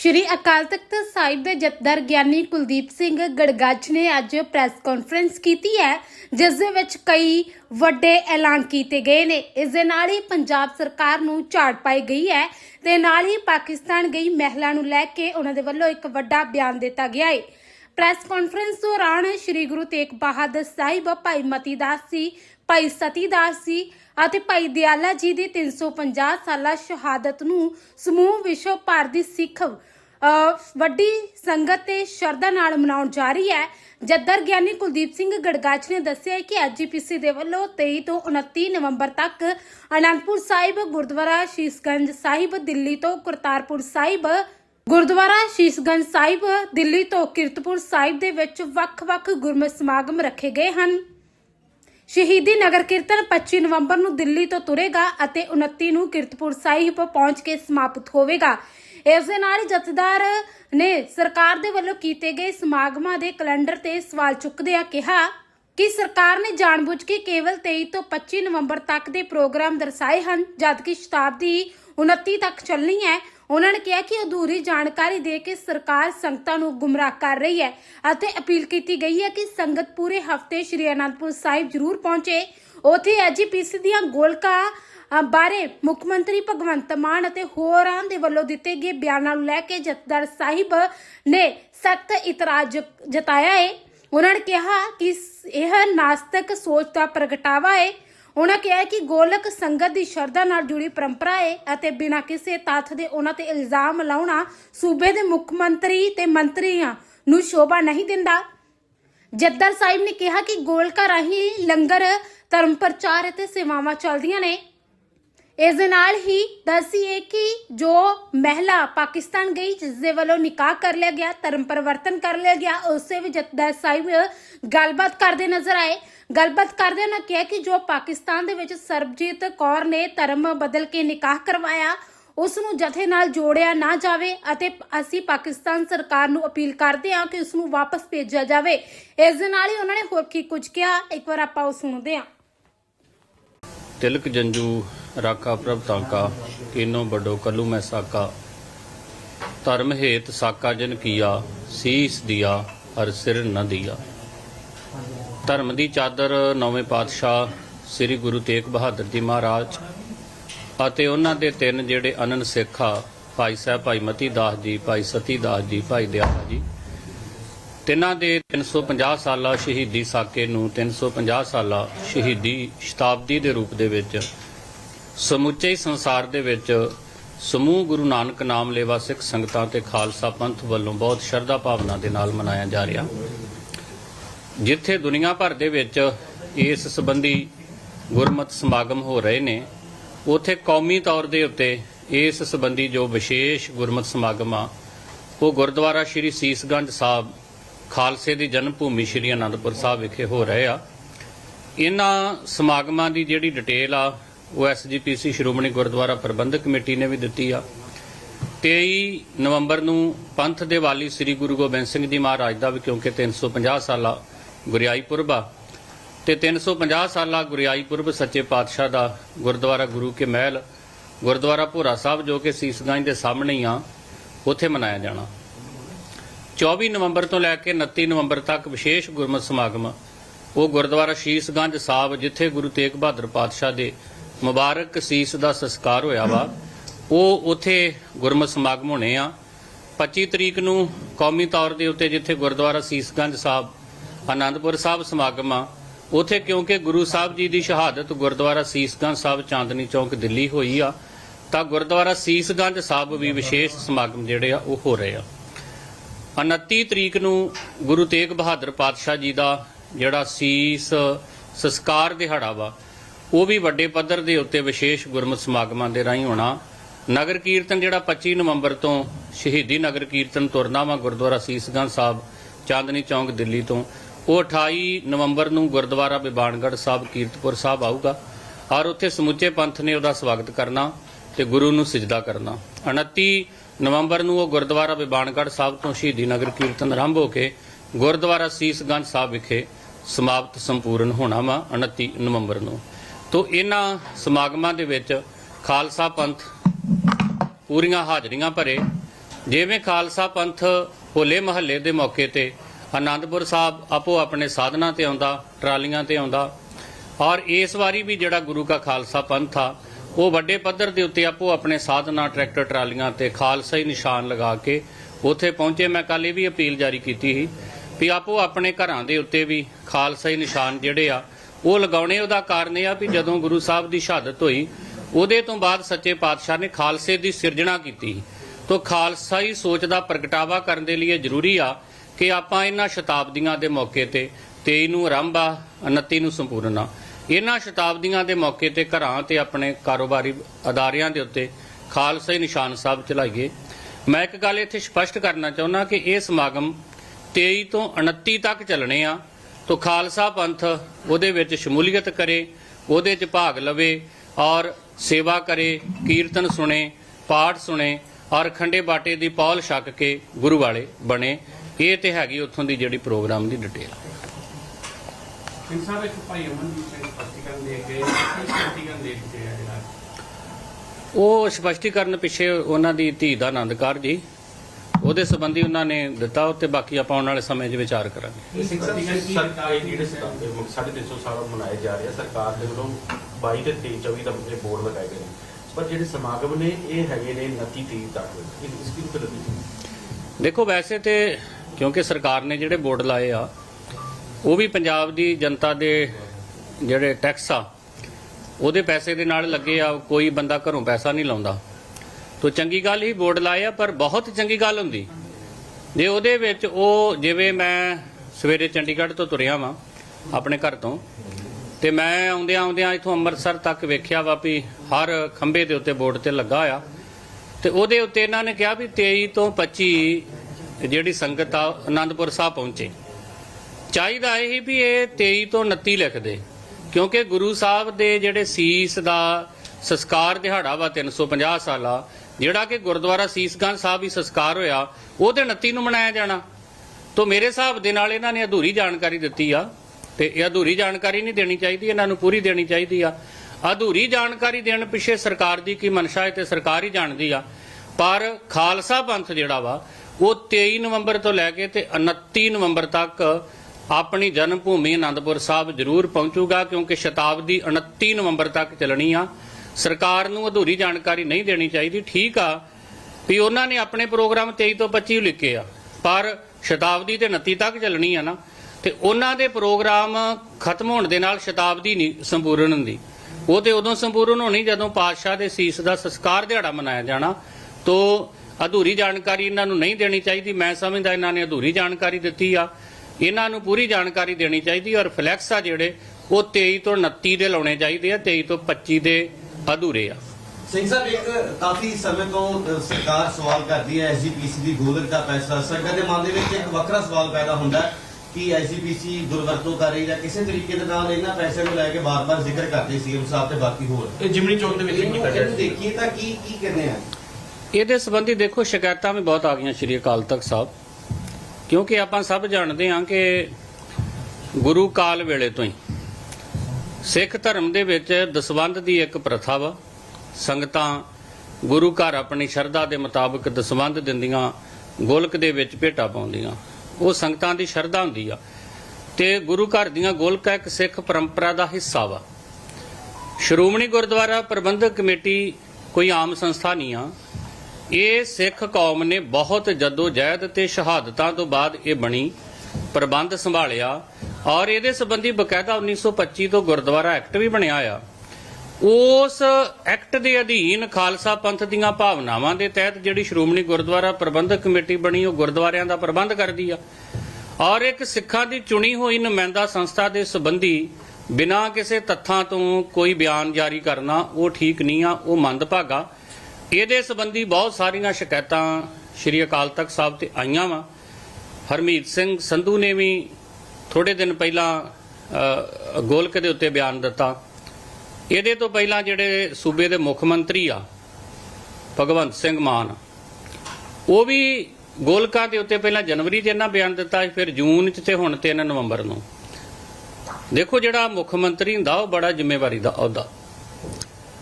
ਸ਼੍ਰੀ ਅਕਾਲ ਤਖਤ ਸਾਹਿਬ ਦੇ ਜਥੇਦਾਰ ਗਿਆਨੀ ਕੁਲਦੀਪ ਸਿੰਘ ਗੜਗੱਜ ਨੇ ਅੱਜ ਪ੍ਰੈਸ ਕਾਨਫਰੰਸ ਕੀਤੀ ਹੈ, ਜਿਸ ਦੇ ਵਿੱਚ ਕਈ ਵੱਡੇ ਐਲਾਨ ਕੀਤੇ ਗਏ ਨੇ। ਇਸ ਦੇ ਨਾਲ ਹੀ ਪੰਜਾਬ ਸਰਕਾਰ ਨੂੰ ਝਾੜ ਪਾਈ ਗਈ ਹੈ ਤੇ ਨਾਲ ਹੀ ਪਾਕਿਸਤਾਨ ਗਈ ਮਹਿਲਾ ਨੂੰ ਲੈ ਕੇ ਉਹਨਾਂ ਦੇ ਵੱਲੋਂ ਇੱਕ ਵੱਡਾ ਬਿਆਨ ਦਿੱਤਾ ਗਿਆ ਹੈ। ਪ੍ਰੈਸ ਕਾਨਫਰੰਸ ਦੌਰਾਨ ਸ੍ਰੀ ਗੁਰੂ ਤੇਗ ਬਹਾਦਰ ਸਾਹਿਬ ਭਾਈ ਮਤੀ ਦਾਸ ਜੀ ਭਾਈ ਸਤੀ ਦਾਸ ਜੀ ਅਤੇ ਭਾਈ ਦਿਆਲਾ ਜੀ ਦੀ 350 ਸਾਲਾ ਸ਼ਹਾਦਤ ਨੂੰ ਸਮੂਹ ਵਿਸ਼ਵ ਭਰ ਦੀ ਸਿੱਖ ਵੱਡੀ ਸੰਗਤ ਤੇ ਸ਼ਰਧਾ ਨਾਲ ਮਨਾਉਣ ਜਾ ਰਹੀ ਹੈ। ਜੱਦਰ ਗਿਆਨੀ ਕੁਲਦੀਪ ਸਿੰਘ ਗੜਗਾਚ ਨੇ ਦੱਸਿਆ ਹੈ ਕਿ ਐਜੀਪੀਸੀ ਦੇ ਵੱਲੋਂ 23 ਤੋਂ 29 ਨਵੰਬਰ ਤੱਕ ਅਨੰਦਪੁਰ ਸਾਹਿਬ, ਗੁਰਦੁਆਰਾ ਸ਼ੀਸ਼ਗੰਜ ਸਾਹਿਬ, ਦਿੱਲੀ ਤੋਂ ਕਰਤਾਰਪੁਰ ਸਾਹਿਬ, ਗੁਰਦੁਆਰਾ ਸ਼ੀਸ਼ਗੰਜ ਸਾਹਿਬ, ਦਿੱਲੀ ਤੋਂ ਕਿਰਤਪੁਰ ਸਾਹਿਬ ਦੇ ਵਿੱਚ ਵੱਖ-ਵੱਖ ਗੁਰਮਤਿ ਸਮਾਗਮ ਰੱਖੇ ਗਏ ਹਨ। ਸ਼ਹੀਦੀ ਨਗਰ ਕੀਰਤਨ 25 ਨਵੰਬਰ ਨੂੰ ਦਿੱਲੀ ਤੋਂ ਤੁਰੇਗਾ ਅਤੇ 29 ਨੂੰ ਕਿਰਤਪੁਰ ਸਾਹਿਬ ਪਹੁੰਚ ਕੇ ਸਮਾਪਤ ਹੋਵੇਗਾ। ਇਸ ਦੇ ਨਾਲ ਹੀ ਜਥੇਦਾਰ ਨੇ ਸਰਕਾਰ ਦੇ ਵੱਲੋਂ ਕੀਤੇ ਗਏ ਸਮਾਗਮਾਂ ਦੇ ਕੈਲੰਡਰ ਤੇ ਸਵਾਲ ਚੁੱਕਦਿਆਂ ਕਿਹਾ ਕਿ ਸਰਕਾਰ ਨੇ ਜਾਣਬੁੱਝ ਕੇ ਕੇਵਲ 23 ਤੋਂ 25 ਨਵੰਬਰ ਤੱਕ ਦੇ ਪ੍ਰੋਗਰਾਮ ਦਰਸਾਏ ਹਨ, ਜਦਕਿ ਸ਼ਤਾਬਦੀ 29 ਤੱਕ ਚੱਲਣੀ ਹੈ। ਉਹਨਾਂ ਨੇ ਕਿਹਾ ਕਿ ਅਧੂਰੀ ਜਾਣਕਾਰੀ ਦੇ ਕੇ ਸਰਕਾਰ ਸੰਗਤਾਂ ਨੂੰ ਗੁੰਮਰਾਹ ਕਰ ਰਹੀ ਹੈ ਅਤੇ ਅਪੀਲ ਕੀਤੀ ਗਈ ਹੈ ਕਿ ਸੰਗਤ ਪੂਰੇ ਹਫ਼ਤੇ ਸ਼੍ਰੀ ਅਨੰਦਪੁਰ ਸਾਹਿਬ ਜ਼ਰੂਰ ਪਹੁੰਚੇ। ਉਥੇ ਐਜੀਪੀਸੀ ਦੀਆਂ ਗੋਲਕਾਂ ਬਾਰੇ ਮੁੱਖ ਮੰਤਰੀ ਭਗਵੰਤ ਮਾਨ ਅਤੇ ਹੋਰਾਂ ਦੇ ਵੱਲੋਂ ਦਿੱਤੇ ਗਏ ਬਿਆਨਾਂ ਨੂੰ ਲੈ ਕੇ ਜਥੇਦਾਰ ਸਾਹਿਬ ਨੇ ਸਖਤ ਇਤਰਾਜ਼ ਜਤਾਇਆ ਹੈ। ਉਹਨਾਂ ਨੇ ਕਿਹਾ ਕਿ ਇਹ ਨਾਸਤਕ ਸੋਚ ਦਾ ਪ੍ਰਗਟਾਵਾ ਹੈ। ਉਹਨਾਂ ਕਿਹਾ ਕਿ ਗੋਲਕ ਸੰਗਤ ਦੀ ਸ਼ਰਧਾ ਨਾਲ ਜੁੜੀ ਪਰੰਪਰਾ ਹੈ ਅਤੇ ਬਿਨਾਂ ਕਿਸੇ ਤੱਥ ਦੇ ਉਹਨਾਂ ਤੇ ਇਲਜ਼ਾਮ ਲਾਉਣਾ ਸੂਬੇ ਦੇ ਮੁੱਖ ਮੰਤਰੀ ਤੇ ਮੰਤਰੀਆਂ ਨੂੰ ਸ਼ੋਭਾ ਨਹੀਂ ਦਿੰਦਾ। ਜੱਦਰ ਸਾਹਿਬ ਨੇ ਕਿਹਾ ਕਿ ਗੋਲਕਾ ਰਾਹੀਂ ਲੰਗਰ, ਧਰਮ ਪ੍ਰਚਾਰ ਅਤੇ ਸੇਵਾਵਾਂ ਚੱਲਦੀਆਂ ਨੇ। ਇਸ ਦੇ ਨਾਲ ਹੀ ਦੱਸੀਏ ਕਿ ਜੋ ਮਹਿਲਾ ਪਾਕਿਸਤਾਨ ਗਈ ਜਿਸ ਦੇ ਵੱਲੋਂ ਨਿਕਾਹ ਕਰ ਲਿਆ ਗਿਆ, ਧਰਮ ਪਰਿਵਰਤਨ ਕਰ ਲਿਆ ਗਿਆ, ਉਸੇ ਵੀ ਜਥੇਦਾਰ ਸਾਹਿਬ ਗੱਲਬਾਤ ਕਰਦੇ ਨਜ਼ਰ ਆਏ। ਗੱਲਬਾਤ ਕਰਦੇ ਉਹਨਾਂ ਕਿਹਾ ਕਿ ਜੋ ਪਾਕਿਸਤਾਨ ਦੇ ਵਿੱਚ ਸਰਬਜੀਤ ਕੌਰ ਨੇ ਧਰਮ ਬਦਲ ਕੇ ਨਿਕਾਹ ਕਰਵਾਇਆ ਉਸ ਨੂੰ ਜਥੇ ਨਾਲ ਜੋੜਿਆ ਨਾ ਜਾਵੇ ਅਤੇ ਅਸੀਂ ਪਾਕਿਸਤਾਨ ਸਰਕਾਰ ਨੂੰ ਅਪੀਲ ਕਰਦੇ ਹਾਂ ਕਿ ਉਸ ਨੂੰ ਵਾਪਸ ਭੇਜਿਆ ਜਾਵੇ। ਇਸ ਦੇ ਨਾਲ ਹੀ ਉਹਨਾਂ ਨੇ ਹੋਰ ਕੀ ਕੁਝ ਕਿਹਾ, ਇੱਕ ਵਾਰ ਆਪਾਂ ਉਹ ਸੁਣਦੇ ਹਾਂ। ਤਿਲਕ ਜੰਜੂ ਰਾਖਾ ਪ੍ਰਭ ਤਾਂਕਾ, ਕੀਨੋ ਵੱਡੋ ਕੱਲੂ ਮੈਂ ਸਾਕਾ। ਧਰਮ ਹੇਤ ਸਾਕਾ ਜਨ ਕੀਆ, ਸੀਸ ਦਿਆ, ਹਰ ਸਿਰ ਨ ਦਿਆ। ਧਰਮ ਦੀ ਚਾਦਰ ਨੌਵੇਂ ਪਾਤਸ਼ਾਹ ਸ੍ਰੀ ਗੁਰੂ ਤੇਗ ਬਹਾਦਰ ਜੀ ਮਹਾਰਾਜ ਅਤੇ ਉਹਨਾਂ ਦੇ ਤਿੰਨ ਜਿਹੜੇ ਅਨਨ ਸਿੱਖ ਆ ਭਾਈ ਸਾਹਿਬ ਭਾਈ ਮਤੀ ਦਾਸ ਜੀ, ਭਾਈ ਸਤੀ ਦਾਸ ਜੀ, ਭਾਈ ਦਿਆਲਾ ਜੀ ਤਿੰਨਾਂ ਦੇ 350 ਸਾਲਾ ਸ਼ਹੀਦੀ ਸਾਕੇ ਨੂੰ 350 ਸਾਲਾ ਸ਼ਹੀਦੀ ਸ਼ਤਾਬਦੀ ਦੇ ਰੂਪ ਦੇ ਵਿੱਚ ਸਮੁੱਚੇ ਸੰਸਾਰ ਦੇ ਵਿੱਚ ਸਮੂਹ ਗੁਰੂ ਨਾਨਕ ਨਾਮ ਲੇਵਾ ਸਿੱਖ ਸੰਗਤਾਂ ਤੇ ਖਾਲਸਾ ਪੰਥ ਵੱਲੋਂ ਬਹੁਤ ਸ਼ਰਧਾ ਭਾਵਨਾ ਦੇ ਨਾਲ ਮਨਾਇਆ ਜਾ ਰਿਹਾ। ਜਿੱਥੇ ਦੁਨੀਆ ਭਰ ਦੇ ਵਿੱਚ ਇਸ ਸੰਬੰਧੀ ਗੁਰਮਤ ਸਮਾਗਮ ਹੋ ਰਹੇ ਨੇ, ਉਥੇ ਕੌਮੀ ਤੌਰ ਦੇ ਉੱਤੇ ਇਸ ਸੰਬੰਧੀ ਜੋ ਵਿਸ਼ੇਸ਼ ਗੁਰਮਤ ਸਮਾਗਮ ਆ, ਉਹ ਗੁਰਦੁਆਰਾ ਸ਼੍ਰੀ ਸੀਸਗੰਜ ਸਾਹਿਬ ਖਾਲਸੇ ਦੀ ਜਨਮ ਭੂਮੀ ਸ਼੍ਰੀ ਅਨੰਦਪੁਰ ਸਾਹਿਬ ਵਿਖੇ ਹੋ ਰਹੇ ਆ। ਇਹਨਾਂ ਸਮਾਗਮਾਂ ਦੀ ਜਿਹੜੀ ਡਿਟੇਲ ਆ, ਉਹ ਐਸਜੀਪੀਸੀ ਸ਼੍ਰੋਮਣੀ ਗੁਰਦੁਆਰਾ ਪ੍ਰਬੰਧਕ ਕਮੇਟੀ ਨੇ ਵੀ ਦਿੱਤੀ ਆ। 23 ਨਵੰਬਰ ਨੂੰ ਪੰਥ ਦੇ ਵਾਲੀ ਸ੍ਰੀ ਗੁਰੂ ਗੋਬਿੰਦ ਸਿੰਘ ਜੀ ਮਹਾਰਾਜ ਦਾ ਵੀ, ਕਿਉਂਕਿ 350 ਸਾਲਾ ਗੁਰਿਆਈ ਪੁਰਬ ਆ, ਤੇ 350 ਸਾਲਾ ਗੁਰਿਆਈ ਪੁਰਬ ਸੱਚੇ ਪਾਤਸ਼ਾਹ ਦਾ ਗੁਰਦੁਆਰਾ ਗੁਰੂ ਕੇ ਮਹਿਲ, ਗੁਰਦੁਆਰਾ ਭੋਰਾ ਸਾਹਿਬ ਜੋ ਕਿ ਸੀਸਗੰਜ ਦੇ ਸਾਹਮਣੇ ਹੀ ਆ, ਉੱਥੇ ਮਨਾਇਆ ਜਾਣਾ। 24 ਨਵੰਬਰ ਤੋਂ ਲੈ ਕੇ 29 ਨਵੰਬਰ ਤੱਕ ਵਿਸ਼ੇਸ਼ ਗੁਰਮਤਿ ਸਮਾਗਮ, ਉਹ ਗੁਰਦੁਆਰਾ ਸ਼ੀਸਗੰਜ ਸਾਹਿਬ, ਜਿੱਥੇ ਗੁਰੂ ਤੇਗ ਬਹਾਦਰ ਪਾਤਸ਼ਾਹ ਦੇ ਮੁਬਾਰਕ ਸੀਸ ਦਾ ਸੰਸਕਾਰ ਹੋਇਆ ਵਾ, ਉਹ ਉਥੇ ਗੁਰਮਤਿ ਸਮਾਗਮ ਹੋਣੇ ਆ। 25 ਤਰੀਕ ਨੂੰ ਕੌਮੀ ਤੌਰ ਦੇ ਉੱਤੇ ਜਿੱਥੇ ਗੁਰਦੁਆਰਾ ਸੀਸਗੰਜ ਸਾਹਿਬ, ਆਨੰਦਪੁਰ ਸਾਹਿਬ ਸਮਾਗਮ ਆ, ਉਥੇ ਕਿਉਂਕਿ ਗੁਰੂ ਸਾਹਿਬ ਜੀ ਦੀ ਸ਼ਹਾਦਤ ਗੁਰਦੁਆਰਾ ਸੀਸਗੰਜ ਸਾਹਿਬ ਚਾਂਦਨੀ ਚੌਕ, ਦਿੱਲੀ ਹੋਈ ਆ, ਤਾਂ ਗੁਰਦੁਆਰਾ ਸੀਸਗੰਜ ਸਾਹਿਬ ਵੀ ਵਿਸ਼ੇਸ਼ ਸਮਾਗਮ ਜਿਹੜੇ ਆ, ਉਹ ਹੋ ਰਹੇ ਆ। 29 ਤਰੀਕ ਨੂੰ ਗੁਰੂ ਤੇਗ ਬਹਾਦਰ ਪਾਤਸ਼ਾਹ ਜੀ ਦਾ ਜਿਹੜਾ ਸੀਸ ਸੰਸਕਾਰ ਦਿਹਾੜਾ ਵਾ, ਉਹ ਵੀ ਵੱਡੇ ਪੱਧਰ ਦੇ ਉੱਤੇ ਵਿਸ਼ੇਸ਼ ਗੁਰਮਤਿ ਸਮਾਗਮਾਂ ਦੇ ਰਾਹੀਂ ਹੋਣਾ। ਨਗਰ ਕੀਰਤਨ ਜਿਹੜਾ 25 ਨਵੰਬਰ ਤੋਂ ਸ਼ਹੀਦੀ ਨਗਰ ਕੀਰਤਨ ਤੁਰਨਾ ਵਾ ਗੁਰਦੁਆਰਾ ਸੀਸਗੰਜ ਸਾਹਿਬ, ਚਾਂਦਨੀ ਚੌਂਕ, ਦਿੱਲੀ ਤੋਂ, ਉਹ 28 ਨਵੰਬਰ ਨੂੰ ਗੁਰਦੁਆਰਾ ਬਿਬਾਨਗੜ ਸਾਹਿਬ, ਕੀਰਤਪੁਰ ਸਾਹਿਬ ਆਊਗਾ। ਔਰ ਉੱਥੇ ਸਮੁੱਚੇ ਪੰਥ ਨੇ ਉਹਦਾ ਸਵਾਗਤ ਕਰਨਾ ਤੇ ਗੁਰੂ ਨੂੰ ਸਜਦਾ ਕਰਨਾ। 29 ਨਵੰਬਰ ਨੂੰ ਉਹ ਗੁਰਦੁਆਰਾ ਬਿਬਾਨਗੜ੍ਹ ਸਾਹਿਬ ਤੋਂ ਸ਼ਹੀਦੀ ਨਗਰ ਕੀਰਤਨ ਆਰੰਭ ਹੋ ਕੇ ਗੁਰਦੁਆਰਾ ਸੀਸਗੰਜ ਸਾਹਿਬ ਵਿਖੇ ਸਮਾਪਤ ਸੰਪੂਰਨ ਹੋਣਾ ਵਾ 29 ਨਵੰਬਰ ਨੂੰ। ਤੋਂ ਇਹਨਾਂ ਸਮਾਗਮਾਂ ਦੇ ਵਿੱਚ ਖਾਲਸਾ ਪੰਥ ਪੂਰੀਆਂ ਹਾਜ਼ਰੀਆਂ ਭਰੇ। ਜਿਵੇਂ ਖਾਲਸਾ ਪੰਥ ਹੋਲੇ ਮਹੱਲੇ ਦੇ ਮੌਕੇ ਤੇ ਆਨੰਦਪੁਰ ਸਾਹਿਬ ਆਪੋ ਆਪਣੇ ਸਾਧਨਾਂ ਤੇ ਆਉਂਦਾ, ਟਰਾਲੀਆਂ ਤੇ ਆਉਂਦਾ। ਔਰ ਇਸ ਵਾਰੀ ਵੀ ਜਿਹੜਾ ਗੁਰੂ ਕਾ ਖਾਲਸਾ ਪੰਥ ਆ ਉਹ ਵੱਡੇ ਪੱਧਰ ਦੇ ਉੱਤੇ ਆਪੋ ਆਪਣੇ ਸਾਧਨਾਂ, ਟਰੈਕਟਰ, ਟਰਾਲੀਆਂ ਤੇ ਖਾਲਸਾ ਹੀ ਨਿਸ਼ਾਨ ਲਗਾ ਕੇ ਉੱਥੇ ਪਹੁੰਚੇ। ਮੈਂ ਕੱਲ ਇਹ ਵੀ ਅਪੀਲ ਜਾਰੀ ਕੀਤੀ ਸੀ ਵੀ ਆਪੋ ਆਪਣੇ ਘਰਾਂ ਦੇ ਉੱਤੇ ਵੀ ਖਾਲਸਾ ਹੀ ਨਿਸ਼ਾਨ ਜਿਹੜੇ ਆ, ਉਹ ਲਗਾਉਣੇ। ਉਹਦਾ ਕਾਰਨ ਇਹ ਆ ਵੀ ਜਦੋਂ ਗੁਰੂ ਸਾਹਿਬ ਦੀ ਸ਼ਹਾਦਤ ਹੋਈ, ਉਹਦੇ ਤੋਂ ਬਾਅਦ ਸੱਚੇ ਪਾਤਸ਼ਾਹ ਨੇ ਖਾਲਸੇ ਦੀ ਸਿਰਜਣਾ ਕੀਤੀ। ਸੀ। ਤੋ ਖਾਲਸਾਈ ਸੋਚ ਦਾ ਪ੍ਰਗਟਾਵਾ ਕਰਨ ਦੇ ਲਈ ਇਹ ਜ਼ਰੂਰੀ ਆ ਕਿ ਆਪਾਂ ਇਹਨਾਂ ਸ਼ਤਾਬਦੀਆਂ ਦੇ ਮੌਕੇ ਤੇ 23 ਨੂੰ ਆਰੰਭ ਆ 29 ਨੂੰ ਸੰਪੂਰਨ ਆ। ਇਹਨਾਂ ਸ਼ਤਾਬਦੀਆਂ ਦੇ ਮੌਕੇ ਤੇ ਘਰਾਂ ਤੇ ਆਪਣੇ ਕਾਰੋਬਾਰੀ ਅਦਾਰਿਆਂ ਦੇ ਉੱਤੇ ਖਾਲਸਾਈ ਨਿਸ਼ਾਨ ਸਾਹਿਬ ਚਲਾਈਏ। ਮੈਂ ਇੱਕ ਗੱਲ ਇੱਥੇ ਸਪਸ਼ਟ ਕਰਨਾ ਚਾਹੁੰਦਾ ਕਿ ਇਹ ਸਮਾਗਮ 23 ਤੋਂ 29 ਤੱਕ ਚੱਲਣੇ ਆ, ਤੋ ਖਾਲਸਾ ਪੰਥ ਉਹਦੇ ਵਿੱਚ ਸ਼ਮੂਲੀਅਤ ਕਰੇ, ਉਹਦੇ 'ਚ ਭਾਗ ਲਵੇ ਔਰ ਸੇਵਾ ਕਰੇ, ਕੀਰਤਨ ਸੁਣੇ, ਪਾਠ ਸੁਣੇ ਔਰ ਖੰਡੇ ਬਾਟੇ ਦੀ ਪੌਲ ਛਕ ਕੇ ਗੁਰੂ ਵਾਲੇ ਬਣੇ। ਇਹ ਤੇ ਹੈਗੀ ਉੱਥੋਂ ਦੀ ਜਿਹੜੀ ਪ੍ਰੋਗਰਾਮ ਦੀ ਡਿਟੇਲ ਸਿੰਘ ਸਾਹਿਬ, ਇੱਕ ਭਾਈ ਅਮਨਜੀਤ ਸਿੰਘ ਸਪਸ਼ਟੀਕਰਨ ਦੇ ਆ ਜਿਹੜਾ। ਉਹ ਸਪਸ਼ਟੀਕਰਨ ਪਿੱਛੇ ਉਹਨਾਂ ਦੀ ਧੀ ਦਾ ਆਨੰਦਕਾਰ ਜੀ ਉਹਦੇ ਸੰਬੰਧੀ ਉਹਨਾਂ ਨੇ ਦਿੱਤਾ ਉੱਤੇ ਬਾਕੀ ਆਪਾਂ ਆਉਣ ਵਾਲੇ ਸਮੇਂ 'ਚ ਵਿਚਾਰ ਕਰਾਂਗੇ। ਸਰਕਾਰ ਇਹ ਜਿਹੜੇ ਸਾਢੇ 300 ਸਾਲ ਮਨਾਏ ਜਾ ਰਹੇ ਆ। ਸਰਕਾਰ ਦੇ ਵੱਲੋਂ 22 ਤੇ 23 24 ਦਾ ਇਹ ਬੋਰਡ ਲਗਾਏ ਗਏ ਨੇ। ਪਰ ਜਿਹੜੇ ਸਮਾਗਮ ਨੇ ਇਹ ਹੈਗੇ ਨੇ 29 30 ਤੱਕ। ਇਹ ਇਸ ਕੀ ਮਤਲਬ ਦੇਖੋ ਵੈਸੇ ਤੇ ਕਿਉਂਕਿ ਸਰਕਾਰ ਨੇ ਜਿਹੜੇ ਬੋਰਡ ਲਾਏ ਆ ਉਹ ਵੀ ਪੰਜਾਬ ਦੀ ਜਨਤਾ ਦੇ ਜਿਹੜੇ ਟੈਕਸ ਆ, ਉਹਦੇ ਪੈਸੇ ਦੇ ਨਾਲ ਲੱਗੇ ਆ, ਕੋਈ ਬੰਦਾ ਘਰੋਂ ਪੈਸਾ ਨਹੀਂ ਲਾਉਂਦਾ। ਤੋ ਚੰਗੀ ਗੱਲ ਹੀ ਬੋਰਡ ਲਾਏ ਆ, ਪਰ ਬਹੁਤ ਚੰਗੀ ਗੱਲ ਹੁੰਦੀ। ਜੇ ਉਹਦੇ ਵਿੱਚ ਉਹ, ਜਿਵੇਂ ਮੈਂ ਸਵੇਰੇ ਚੰਡੀਗੜ੍ਹ ਤੋਂ ਤੁਰਿਆ ਵਾਂ, ਆਪਣੇ ਘਰ ਤੋਂ, ਤੇ ਮੈਂ ਆਉਂਦਿਆਂ ਆਉਂਦਿਆਂ ਇਥੋਂ ਅੰਮ੍ਰਿਤਸਰ ਤੱਕ ਵੇਖਿਆ ਵਾ ਵੀ ਹਰ ਖੰਬੇ ਦੇ ਉੱਤੇ ਬੋਰਡ ਤੇ ਲੱਗਾ ਆ। ਤੇ ਉਹਦੇ ਉੱਤੇ ਇਹਨਾਂ ਨੇ ਕਿਹਾ ਵੀ 23 ਤੋਂ 25 ਜਿਹੜੀ ਸੰਗਤ ਆ ਆਨੰਦਪੁਰ ਸਾਹਿਬ ਪਹੁੰਚੇ। ਚਾਹੀਦਾ ਇਹ ਸੀ ਵੀ ਇਹ 23 ਤੋਂ 29 ਲਿਖ ਦੇ। ਕਿਉਂਕਿ ਗੁਰੂ ਸਾਹਿਬ ਦੇ ਜਿਹੜੇ ਸੀਸ ਦਾ ਸੰਸਕਾਰ ਦਿਹਾੜਾ ਵਾ 350 ਸਾਲਾ, ਜਿਹੜਾ ਕਿ ਗੁਰਦੁਆਰਾ ਸੀਸਗੰਜ ਸਾਹਿਬ ਹੀ ਸੰਸਕਾਰ ਹੋਇਆ, ਉਹਦੇ 29 ਨੂੰ ਮਨਾਇਆ ਜਾਣਾ। ਤੋਂ ਮੇਰੇ ਹਿਸਾਬ ਦੇ ਨਾਲ ਇਹਨਾਂ ਨੇ ਅਧੂਰੀ ਜਾਣਕਾਰੀ ਦਿੱਤੀ ਆ, ਤੇ ਇਹ ਅਧੂਰੀ ਜਾਣਕਾਰੀ ਨਹੀਂ ਦੇਣੀ ਚਾਹੀਦੀ, ਇਹਨਾਂ ਨੂੰ ਪੂਰੀ ਦੇਣੀ ਚਾਹੀਦੀ ਆ। ਅਧੂਰੀ ਜਾਣਕਾਰੀ ਦੇਣ ਪਿੱਛੇ ਸਰਕਾਰ ਦੀ ਕੀ ਮਨਸ਼ਾ ਹੈ ਤੇ ਸਰਕਾਰ ਹੀ ਜਾਣਦੀ ਆ। ਪਰ ਖਾਲਸਾ ਪੰਥ ਜਿਹੜਾ ਵਾ, ਉਹ 23 ਨਵੰਬਰ ਤੋਂ ਲੈ ਕੇ ਤੇ 29 ਨਵੰਬਰ ਤੱਕ ਆਪਣੀ ਜਨਮ ਭੂਮੀ ਆਨੰਦਪੁਰ ਸਾਹਿਬ ਜ਼ਰੂਰ ਪਹੁੰਚੂਗਾ ਕਿਉਂਕਿ ਸ਼ਤਾਬਦੀ 29 ਨਵੰਬਰ ਤੱਕ ਚੱਲਣੀ ਆ। ਸਰਕਾਰ ਨੂੰ ਅਧੂਰੀ ਜਾਣਕਾਰੀ ਨਹੀਂ ਦੇਣੀ ਚਾਹੀਦੀ, ਠੀਕ ਆ, ਵੀ ਉਹਨਾਂ ਨੇ ਆਪਣੇ ਪ੍ਰੋਗਰਾਮ 23 ਤੋਂ 25 ਲਿਖੇ ਆ। ਪਰ ਸ਼ਤਾਬਦੀ ਤੇ 29 ਤੱਕ ਚੱਲਣੀ ਆ ਨਾ, ਤੇ ਉਹਨਾਂ ਦੇ ਪ੍ਰੋਗਰਾਮ ਖਤਮ ਹੋਣ ਦੇ ਨਾਲ ਸ਼ਤਾਬਦੀ ਨਹੀਂ ਸੰਪੂਰਨ ਹੁੰਦੀ। ਉਹ ਤੇ ਉਦੋਂ ਸੰਪੂਰਨ ਹੋਣੀ ਜਦੋਂ ਪਾਤਸ਼ਾਹ ਦੇ ਸੀਸ ਦਾ ਸੰਸਕਾਰ ਦਿਹਾੜਾ ਮਨਾਇਆ ਜਾਣਾ। ਤੋ ਅਧੂਰੀ ਜਾਣਕਾਰੀ ਇਹਨਾਂ ਨੂੰ ਨਹੀਂ ਦੇਣੀ ਚਾਹੀਦੀ, ਮੈਂ ਸਮਝਦਾ ਇਹਨਾਂ ਨੇ ਅਧੂਰੀ ਜਾਣਕਾਰੀ ਦਿੱਤੀ ਆ। ਇਹਨਾਂ ਨੂੰ ਪੂਰੀ ਜਾਣਕਾਰੀ ਦੇਣੀ ਚਾਹੀਦੀ ਔਰ ਫਲੈਕਸ ਆ ਜਿਹੜੇ ਉਹ 23 ਤੋਂ 29 ਦੇ ਲਾਉਣੇ ਚਾਹੀਦੇ ਆ 23 ਤੋਂ 25 ਦੇ ਅਧੂਰੇ ਆ। ਸਿੰਘ ਸਾਹਿਬ ਇੱਕ ਕਾਫੀ ਸਮੇਂ ਤੋਂ ਸਰਕਾਰ ਸਵਾਲ ਕਰਦੀ ਹੈ ਐਸਜੀਪੀਸੀ ਦੀ ਗੋਲਕ ਦਾ ਫੈਸਲਾ। ਸੰਗਤ ਦੇ ਮਨ ਦੇ ਵਿੱਚ ਇੱਕ ਵੱਖਰਾ ਸਵਾਲ ਪੈਦਾ ਹੁੰਦਾ ਕਿ ਐਸਜੀਪੀਸੀ ਦੁਰਵਰਤੋਂ ਕਰ ਰਹੀ ਹੈ ਕਿਸੇ ਤਰੀਕੇ ਦੇ ਨਾਲ ਇਹਨਾਂ ਪੈਸਿਆਂ ਨੂੰ ਲੈ ਕੇ ਬਾਰ-ਬਾਰ ਜ਼ਿਕਰ ਕਰਦੇ ਸੀਐਮ ਸਾਹਿਬ ਤੇ ਬਾਕੀ ਹੋਰ। ਇਹ ਜਿਮਨੀ ਚੌਕ ਦੇ ਵਿੱਚ ਕੀਤਾ ਗਿਆ ਦੇਖੀਏ ਤਾਂ ਕੀ ਕੀ ਕਹਿੰਦੇ ਆ? ਇਹਦੇ ਸੰਬੰਧੀ ਦੇਖੋ ਸ਼ਿਕਾਇਤਾਂ ਵੀ ਬਹੁਤ ਆ ਗਈਆਂ ਸ਼੍ਰੀ ਅਕਾਲ ਤਖਤ ਸਾਹਿਬ। ਕਿਉਂਕਿ ਆਪਾਂ ਸਭ ਜਾਣਦੇ ਹਾਂ ਕਿ ਗੁਰੂ ਕਾਲ ਵੇਲੇ ਤੋਂ ਹੀ ਸਿੱਖ ਧਰਮ ਦੇ ਵਿੱਚ ਦਸਵੰਧ ਦੀ ਇੱਕ ਪ੍ਰਥਾ ਵਾ। ਸੰਗਤਾਂ ਗੁਰੂ ਘਰ ਆਪਣੀ ਸ਼ਰਧਾ ਦੇ ਮੁਤਾਬਕ ਦਸਵੰਧ ਦਿੰਦੀਆਂ, ਗੋਲਕ ਦੇ ਵਿੱਚ ਭੇਟਾ ਪਾਉਂਦੀਆਂ। ਉਹ ਸੰਗਤਾਂ ਦੀ ਸ਼ਰਧਾ ਹੁੰਦੀ ਆ। ਤੇ ਗੁਰੂ ਘਰ ਦੀਆਂ ਗੋਲਕਾਂ ਇੱਕ ਸਿੱਖ ਪਰੰਪਰਾ ਦਾ ਹਿੱਸਾ ਵਾ। ਸ਼੍ਰੋਮਣੀ ਗੁਰਦੁਆਰਾ ਪ੍ਰਬੰਧਕ ਕਮੇਟੀ ਕੋਈ ਆਮ ਸੰਸਥਾ ਨਹੀਂ ਆ। ਇਹ ਸਿੱਖ ਕੌਮ ਨੇ ਬਹੁਤ ਜਦੋਜਹਿਦ ਤੇ ਸ਼ਹਾਦਤਾਂ ਤੋਂ ਬਾਅਦ ਇਹ ਬਣੀ, ਪ੍ਰਬੰਧ ਸੰਭਾਲਿਆ ਔਰ ਇਹਦੇ ਸੰਬੰਧੀ ਬਕਾਇਦਾ 1925 ਤੋਂ ਗੁਰਦੁਆਰਾ ਐਕਟ ਵੀ ਬਣਿਆ ਆ। ਉਸ ਐਕਟ ਦੇ ਅਧੀਨ ਖਾਲਸਾ ਪੰਥ ਦੀਆਂ ਭਾਵਨਾਵਾਂ ਦੇ ਤਹਿਤ ਜਿਹੜੀ ਸ਼੍ਰੋਮਣੀ ਗੁਰਦੁਆਰਾ ਪ੍ਰਬੰਧਕ ਕਮੇਟੀ ਬਣੀ, ਉਹ ਗੁਰਦੁਆਰਿਆਂ ਦਾ ਪ੍ਰਬੰਧ ਕਰਦੀ ਆ। ਔਰ ਇੱਕ ਸਿੱਖਾਂ ਦੀ ਚੁਣੀ ਹੋਈ ਨੁਮਾਇੰਦਾ ਸੰਸਥਾ ਦੇ ਸੰਬੰਧੀ ਬਿਨਾਂ ਕਿਸੇ ਤੱਥਾਂ ਤੋਂ ਕੋਈ ਬਿਆਨ ਜਾਰੀ ਕਰਨਾ, ਉਹ ਠੀਕ ਨਹੀਂ ਆ, ਉਹ ਮੰਦਭਾਗਾ। ਇਹਦੇ ਸੰਬੰਧੀ ਬਹੁਤ ਸਾਰੀਆਂ ਸ਼ਿਕਾਇਤਾਂ ਸ਼੍ਰੀ ਅਕਾਲ ਤਖਤ ਸਾਹਿਬ ਤੇ ਆਈਆਂ ਵਾ। ਹਰਮੀਤ ਸਿੰਘ ਸੰਧੂ ਨੇ ਵੀ ਥੋੜੇ ਦਿਨ ਪਹਿਲਾਂ ਗੋਲਕ ਦੇ ਉੱਤੇ ਬਿਆਨ ਦਿੱਤਾ। ਇਹਦੇ ਤੋਂ ਪਹਿਲਾਂ ਜਿਹੜੇ ਸੂਬੇ ਦੇ ਮੁੱਖ ਮੰਤਰੀ ਆ, ਭਗਵੰਤ ਸਿੰਘ ਮਾਨ, ਉਹ ਵੀ ਗੋਲਕਾਂ ਦੇ ਉੱਤੇ ਪਹਿਲਾਂ ਜਨਵਰੀ 'ਚ ਇਹਨਾਂ ਬਿਆਨ ਦਿੱਤਾ ਫਿਰ ਜੂਨ 'ਚ ਤੇ ਹੁਣ 3 ਨਵੰਬਰ ਨੂੰ। ਦੇਖੋ ਜਿਹੜਾ ਮੁੱਖ ਮੰਤਰੀ ਹੁੰਦਾ, ਉਹ ਬੜਾ ਜ਼ਿੰਮੇਵਾਰੀ ਦਾ ਅਹੁਦਾ।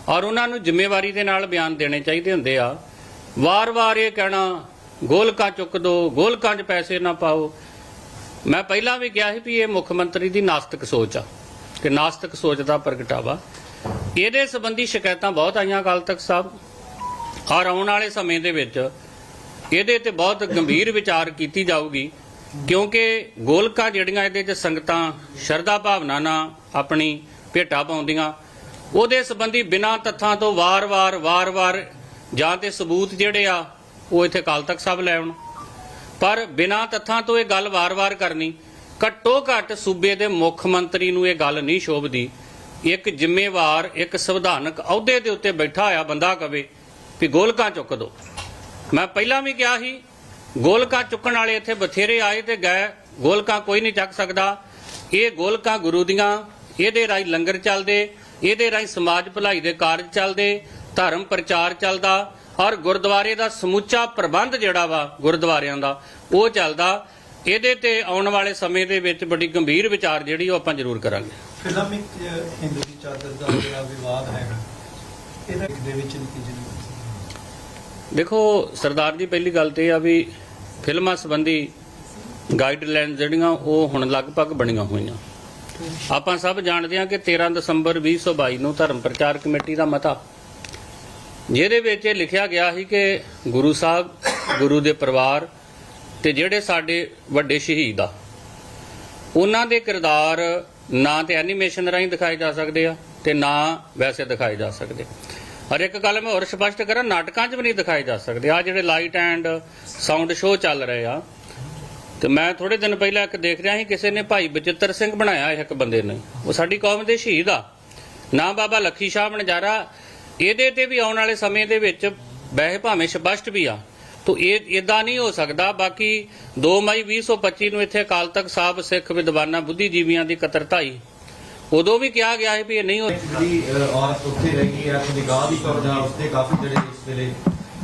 ਔਰ ਉਹਨਾਂ ਨੂੰ ਜ਼ਿੰਮੇਵਾਰੀ ਦੇ ਨਾਲ ਬਿਆਨ ਦੇਣੇ ਚਾਹੀਦੇ ਹੁੰਦੇ ਆ। ਵਾਰ-ਵਾਰ ਇਹ ਕਹਿਣਾ, ਗੋਲਕਾਂ ਚੁੱਕ ਦੋ, ਗੋਲਕਾਂ 'ਚ ਪੈਸੇ ਨਾ ਪਾਓ। ਮੈਂ ਪਹਿਲਾਂ ਵੀ ਕਿਹਾ ਸੀ ਵੀ ਇਹ ਮੁੱਖ ਮੰਤਰੀ ਦੀ ਨਾਸਤਿਕ ਸੋਚ ਆ, ਕਿ ਨਾਸਤਿਕ ਸੋਚ ਦਾ ਪ੍ਰਗਟਾਵਾ। ਇਹਦੇ ਸੰਬੰਧੀ ਸ਼ਿਕਾਇਤਾਂ ਬਹੁਤ ਆਈਆਂ ਅਕਾਲ ਤਖਤ ਸਾਹਿਬ। ਔਰ ਆਉਣ ਵਾਲੇ ਸਮੇਂ ਦੇ ਵਿੱਚ ਇਹਦੇ ਤੇ ਬਹੁਤ ਗੰਭੀਰ ਵਿਚਾਰ ਕੀਤੀ ਜਾਊਗੀ, ਕਿਉਂਕਿ ਗੋਲਕਾਂ ਜਿਹੜੀਆਂ ਇਹਦੇ 'ਚ ਸੰਗਤਾਂ, ਸ਼ਰਧਾ ਭਾਵਨਾ ਨਾਲ ਆਪਣੀ ਭੇਟਾ ਪਾਉਂਦੀਆਂ ਉਹਦੇ ਸੰਬੰਧੀ ਬਿਨਾਂ ਤੱਥਾਂ ਤੋਂ ਵਾਰ-ਵਾਰ ਵਾਰ-ਵਾਰ ਜਾਂ ਤੇ ਸਬੂਤ ਜਿਹੜੇ ਆ, ਉਹ ਇੱਥੇ ਅਕਾਲ ਤਖਤ ਸਾਹਿਬ ਲੈ ਆਉਣ। ਪਰ ਬਿਨਾਂ ਤੱਥਾਂ ਤੋਂ ਇਹ ਗੱਲ ਵਾਰ-ਵਾਰ ਕਰਨੀ, ਘੱਟੋ ਘੱਟ ਸੂਬੇ ਦੇ ਮੁੱਖ ਮੰਤਰੀ ਨੂੰ ਇਹ ਗੱਲ ਨਹੀਂ ਸ਼ੋਭਦੀ। ਇੱਕ ਜ਼ਿੰਮੇਵਾਰ, ਇੱਕ ਸੰਵਿਧਾਨਕ ਅਹੁਦੇ ਦੇ ਉੱਤੇ ਬੈਠਾ ਹੋਇਆ ਬੰਦਾ ਕਵੇ ਵੀ ਗੋਲਕਾਂ ਚੁੱਕ ਦੋ। ਮੈਂ ਪਹਿਲਾਂ ਵੀ ਕਿਹਾ ਸੀ, ਗੋਲਕਾਂ ਚੁੱਕਣ ਵਾਲੇ ਇੱਥੇ ਬਥੇਰੇ ਆਏ ਤੇ ਗਏ, ਗੋਲਕਾਂ ਕੋਈ ਨਹੀਂ ਚੱਕ ਸਕਦਾ। ਇਹ ਗੋਲਕਾਂ ਗੁਰੂ ਦੀਆਂ, ਇਹਦੇ ਰਾਹੀਂ ਲੰਗਰ ਚੱਲਦੇ ਇਹਦੇ ਰਾਹੀਂ ਸਮਾਜ ਭਲਾਈ ਦੇ ਕਾਰਜ ਚੱਲਦੇ ਧਰਮ ਪ੍ਰਚਾਰ ਚੱਲਦਾ ਔਰ ਗੁਰਦੁਆਰੇ ਦਾ ਸਮੁੱਚਾ ਪ੍ਰਬੰਧ ਜਿਹੜਾ ਵਾ ਗੁਰਦੁਆਰਿਆਂ ਦਾ ਉਹ ਚੱਲਦਾ। ਇਹਦੇ ਤੇ ਆਉਣ ਵਾਲੇ ਸਮੇਂ ਦੇ ਵਿੱਚ ਬੜੀ ਗੰਭੀਰ ਵਿਚਾਰ ਜਿਹੜੀ ਉਹ ਆਪਾਂ ਜ਼ਰੂਰ ਕਰਾਂਗੇ। ਫਿਲਮ ਇੱਕ ਹਿੰਦੂ ਦੀ ਚਾਦਰ ਦਾ ਜਿਹੜਾ ਵਿਵਾਦ ਹੈਗਾ ਇਹਦਾ ਦੇ ਵਿੱਚ ਨਤੀਜੇ ਨਹੀਂ ਦੇਖੋ ਸਰਦਾਰ ਜੀ ਪਹਿਲੀ ਗੱਲ ਤੇ ਆ ਵੀ ਫਿਲਮਾਂ ਸੰਬੰਧੀ ਗਾਈਡਲਾਈਨ ਜਿਹੜੀਆਂ ਉਹ ਹੁਣ ਲਗਭਗ ਬਣੀਆਂ ਹੋਈਆਂ। ਆਪਾਂ ਸਭ ਜਾਣਦੇ ਹਾਂ ਕਿ 13 ਦਸੰਬਰ 2022 ਨੂੰ ਧਰਮ ਪ੍ਰਚਾਰ ਕਮੇਟੀ ਦਾ ਮਤਾ, ਜਿਹਦੇ ਵਿੱਚ ਇਹ ਲਿਖਿਆ ਗਿਆ ਸੀ ਕਿ ਗੁਰੂ ਸਾਹਿਬ, ਗੁਰੂ ਦੇ ਪਰਿਵਾਰ ਤੇ ਜਿਹੜੇ ਸਾਡੇ ਵੱਡੇ ਸ਼ਹੀਦ ਆ, ਉਹਨਾਂ ਦੇ ਕਿਰਦਾਰ ਨਾ ਤੇ ਐਨੀਮੇਸ਼ਨ ਰਾਹੀਂ ਦਿਖਾਏ ਜਾ ਸਕਦੇ ਆ ਤੇ ਨਾ ਵੈਸੇ ਦਿਖਾਏ ਜਾ ਸਕਦੇ ਔਰ ਇੱਕ ਗੱਲ ਮੈਂ ਹੋਰ ਸਪਸ਼ਟ ਕਰਾਂ, ਨਾਟਕਾਂ 'ਚ ਵੀ ਨਹੀਂ ਦਿਖਾਏ ਜਾ ਸਕਦੇ। ਆ ਜਿਹੜੇ ਲਾਈਟ ਐਂਡ ਸਾਊਂਡ ਸ਼ੋਅ ਚੱਲ ਰਹੇ ਆ ਤੇ ਮੈਂ ਥੋੜੇ ਦਿਨ ਪਹਿਲਾਂ ਇੱਕ ਦੇਖ ਰਿਹਾ ਸੀ, ਕਿਸੇ ਨੇ ਭਾਈ ਬਚਿੱਤਰ ਸਿੰਘ ਬਣਾਇਆ ਇੱਕ ਬੰਦੇ ਨੇ। ਉਹ ਸਾਡੀ ਕੌਮ ਦੇ ਸ਼ਹੀਦ ਆ। ਨਾ ਬਾਬਾ ਲੱਖੀ ਸ਼ਾਹ ਬਣਜਾਰਾ ਇਹਦੇ ਤੇ ਵੀ ਆਉਣ ਵਾਲੇ ਸਮੇਂ ਦੇ ਵਿੱਚ ਵੈਸੇ ਭਾਵੇਂ ਸਪਸ਼ਟ ਵੀ ਆ। ਤੋ ਇਹ ਇਦਾਂ ਨਹੀਂ ਹੋ ਸਕਦਾ। ਬਾਕੀ 2 ਮਈ 2025 ਨੂੰ ਇੱਥੇ ਅਕਾਲ ਤਖਤ ਸਾਹਿਬ ਸਿੱਖ ਵਿਦਵਾਨਾਂ ਬੁੱਧੀਜੀਵੀਆਂ ਦੀ ਕਤਰਤਾਈ, ਉਦੋਂ ਵੀ ਕਿਹਾ ਗਿਆ ਹੈ ਵੀ ਇਹ ਨਹੀਂ ਹੋ ਜਿਹੜੀ ਔਰਤ ਉੱਥੇ ਰਹਿ ਗਈ ਹੈ ਨਿਗਾਹ ਦੀ ਕਬਜ਼ਾ ਉਸ ਤੇ ਕਾਫੀ ਜਿਹੜੇ ਇਸ ਵੇਲੇ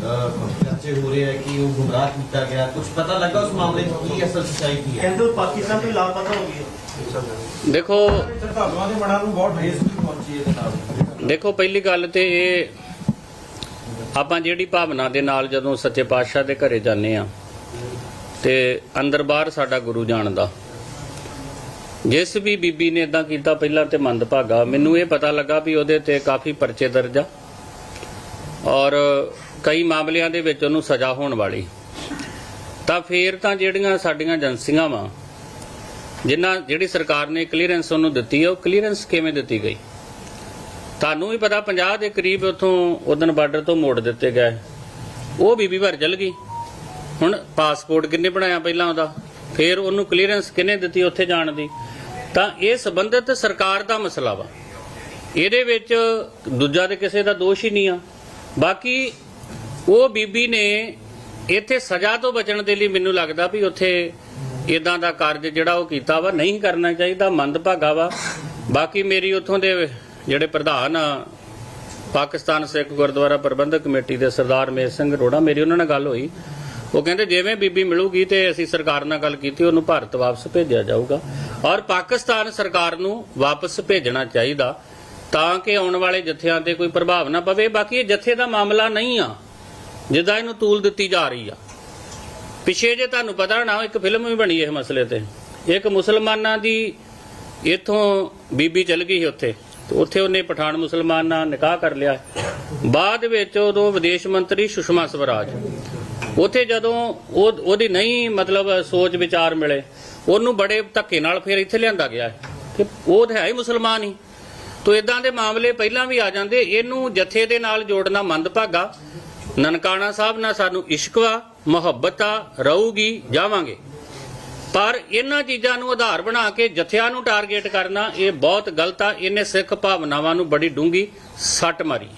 ਚਰਚੇ ਹੋ ਰਹੇ ਹੈ ਕਿ ਉਹ ਗੁੰਮਰਾਹ ਕੀਤਾ ਗਿਆ। ਕੁਝ ਪਤਾ ਲੱਗਾ ਉਸ ਮਾਮਲੇ 'ਚ ਕੀ ਅਸਲ ਸੱਚਾਈ ਕੀ ਹੈ? ਕਹਿੰਦੇ ਪਾਕਿਸਤਾਨ ਤੋਂ ਲਾਪਤਾ ਹੋ ਗਈ ਦੇਖੋ ਸ਼ਰਧਾਲੂਆਂ ਦੇ ਮਨਾਂ ਨੂੰ ਬਹੁਤ ਠੇਸ ਪਹੁੰਚੀ ਇਹਦੇ ਨਾਲ ਦੇਖੋ ਪਹਿਲੀ ਗੱਲ ਤੇ ਇਹ ਆਪਾਂ ਜਿਹੜੀ ਭਾਵਨਾ ਦੇ ਨਾਲ ਜਦੋਂ ਸੱਚੇ ਪਾਤਸ਼ਾਹ ਦੇ ਘਰੇ ਜਾਂਦੇ ਆ ਤੇ ਅੰਦਰ ਬਾਹਰ ਸਾਡਾ ਗੁਰੂ ਜਾਣਦਾ। ਜਿਸ ਵੀ ਬੀਬੀ ਨੇ ਇਦਾਂ ਕੀਤਾ ਪਹਿਲਾਂ ਤੇ ਮੰਦਭਾਗਾ। ਮੈਨੂੰ ਇਹ ਪਤਾ ਲੱਗਾ ਵੀ ਉਹਦੇ ਤੇ ਕਾਫੀ ਪਰਚੇ ਦਰਜ ਆ। ਔਰ ਕਈ ਮਾਮਲਿਆਂ ਦੇ ਵਿੱਚ ਉਹਨੂੰ ਸਜ਼ਾ ਹੋਣ ਵਾਲੀ। ਤਾਂ ਫੇਰ ਤਾਂ ਜਿਹੜੀਆਂ ਸਾਡੀਆਂ ਏਜੰਸੀਆਂ ਵਾ, ਜਿਨ੍ਹਾਂ, ਜਿਹੜੀ ਸਰਕਾਰ ਨੇ ਕਲੀਅਰੈਂਸ ਉਹਨੂੰ ਦਿੱਤੀ ਹੈ ਉਹ ਕਲੀਅਰੈਂਸ ਕਿਵੇਂ ਦਿੱਤੀ ਗਈ? ਤੁਹਾਨੂੰ ਵੀ ਪਤਾ 50 ਦੇ ਕਰੀਬ ਉਥੋਂ ਉਦਨ ਬਾਰਡਰ ਤੋਂ ਮੋੜ ਦਿੱਤੇ ਗਏ। ਉਹ ਬੀਬੀ ਭਰ ਚਲ ਗਈ। ਹੁਣ ਪਾਸਪੋਰਟ ਕਿੰਨੇ ਬਣਾਇਆ ਪਹਿਲਾਂ ਉਹਦਾ? ਫਿਰ ਉਹਨੂੰ ਕਲੀਅਰੈਂਸ ਕਿੰਨੇ ਦਿੱਤੀ ਉੱਥੇ ਜਾਣ ਦੀ? ਤਾਂ ਇਹ ਸੰਬੰਧਿਤ ਸਰਕਾਰ ਦਾ ਮਸਲਾ ਵਾ। ਇਹਦੇ ਵਿੱਚ ਦੂਜਾ ਤੇ ਕਿਸੇ ਦਾ ਦੋਸ਼ ਹੀ ਨਹੀਂ ਆ। ਬਾਕੀ ਉਹ ਬੀਬੀ ਨੇ ਇੱਥੇ ਸਜ਼ਾ ਤੋਂ ਬਚਣ ਦੇ ਲਈ ਮੈਨੂੰ ਲੱਗਦਾ ਵੀ ਉੱਥੇ ਇਦਾਂ ਦਾ ਕਾਰਜ ਜਿਹੜਾ ਉਹ ਕੀਤਾ ਵਾ, ਨਹੀਂ ਕਰਨਾ ਚਾਹੀਦਾ ਮੰਦਭਾਗਾ ਵਾ। ਬਾਕੀ ਮੇਰੀ ਉੱਥੋਂ ਦੇ ਜਿਹੜੇ ਪ੍ਰਧਾਨ ਆ, ਪਾਕਿਸਤਾਨ ਸਿੱਖ ਗੁਰਦੁਆਰਾ ਪ੍ਰਬੰਧਕ ਕਮੇਟੀ ਦੇ ਸਰਦਾਰ ਮੇਰ ਸਿੰਘ ਰੋੜਾ ਮੇਰੀ ਉਹਨਾਂ ਨਾਲ ਗੱਲ ਹੋਈ। ਉਹ ਕਹਿੰਦੇ ਜਿਵੇਂ ਬੀਬੀ ਮਿਲੂਗੀ ਤੇ ਅਸੀਂ ਸਰਕਾਰ ਨਾਲ ਗੱਲ ਕੀਤੀ, ਉਹਨੂੰ ਭਾਰਤ ਵਾਪਸ ਭੇਜਿਆ ਜਾਊਗਾ। ਔਰ ਪਾਕਿਸਤਾਨ ਸਰਕਾਰ ਨੂੰ ਵਾਪਸ ਭੇਜਣਾ ਚਾਹੀਦਾ। ਤਾਂ ਕਿ ਆਉਣ ਵਾਲੇ ਜਥਿਆਂ ਤੇ ਕੋਈ ਪ੍ਰਭਾਵ ਨਾ ਪਵੇ, ਬਾਕੀ ਇਹ ਜਥੇ ਦਾ ਮਾਮਲਾ ਨਹੀਂ ਆ, ਜਿੱਦਾਂ ਇਹਨੂੰ ਤੂਲ ਦਿੱਤੀ ਜਾ ਰਹੀ ਆ। ਪਿਛੇ ਜੇ ਤੁਹਾਨੂੰ ਪਤਾ ਨਾ, ਇੱਕ ਫਿਲਮ ਵੀ ਬਣੀ ਇਹ ਮਸਲੇ ਤੇ। ਇੱਕ ਮੁਸਲਮਾਨਾਂ ਦੀ ਇਥੋਂ ਬੀਬੀ ਚਲ ਗਈ ਸੀ ਉੱਥੇ, ਤੇ ਉੱਥੇ ਉਹਨੇ ਪਠਾਨ ਮੁਸਲਮਾਨ ਨਾਲ ਨਿਕਾਹ ਕਰ ਲਿਆ। ਬਾਅਦ ਵਿੱਚ ਉਦੋਂ ਵਿਦੇਸ਼ ਮੰਤਰੀ ਸੁਸ਼ਮਾ ਸਵਰਾਜ, ਉੱਥੇ ਜਦੋਂ ਉਹ ਉਹਦੀ ਨਹੀਂ ਮਤਲਬ ਸੋਚ ਵਿਚਾਰ ਮਿਲੇ, ਉਹਨੂੰ ਬੜੇ ਧੱਕੇ ਨਾਲ ਫਿਰ ਇੱਥੇ ਲਿਆਂਦਾ ਗਿਆ। ਤੇ ਉਹ ਤਾਂ ਹੈ ਹੀ ਮੁਸਲਮਾਨ ਹੀ। ਤੋ ਇਦਾਂ ਦੇ ਮਾਮਲੇ ਪਹਿਲਾਂ ਵੀ ਆ ਜਾਂਦੇ, ਇਹਨੂੰ ਜਥੇ ਦੇ ਨਾਲ ਜੋੜਨਾ ਮੰਦਭਾਗਾ। ਨਨਕਾਣਾ ਸਾਹਿਬ ਨਾਲ ਸਾਨੂੰ ਇਸ਼ਕਵਾ ਮੁਹੱਬਤ ਆ, ਰਹੂਗੀ, ਜਾਵਾਂਗੇ। ਪਰ ਇਹਨਾਂ ਚੀਜ਼ਾਂ ਨੂੰ ਆਧਾਰ ਬਣਾ ਕੇ ਜਥਿਆਂ ਨੂੰ ਟਾਰਗੇਟ ਕਰਨਾ, ਇਹ ਬਹੁਤ ਗਲਤ ਆ, ਇਹਨੇ ਸਿੱਖ ਭਾਵਨਾਵਾਂ ਨੂੰ ਬੜੀ ਡੂੰਗੀ ਸੱਟ ਮਾਰੀ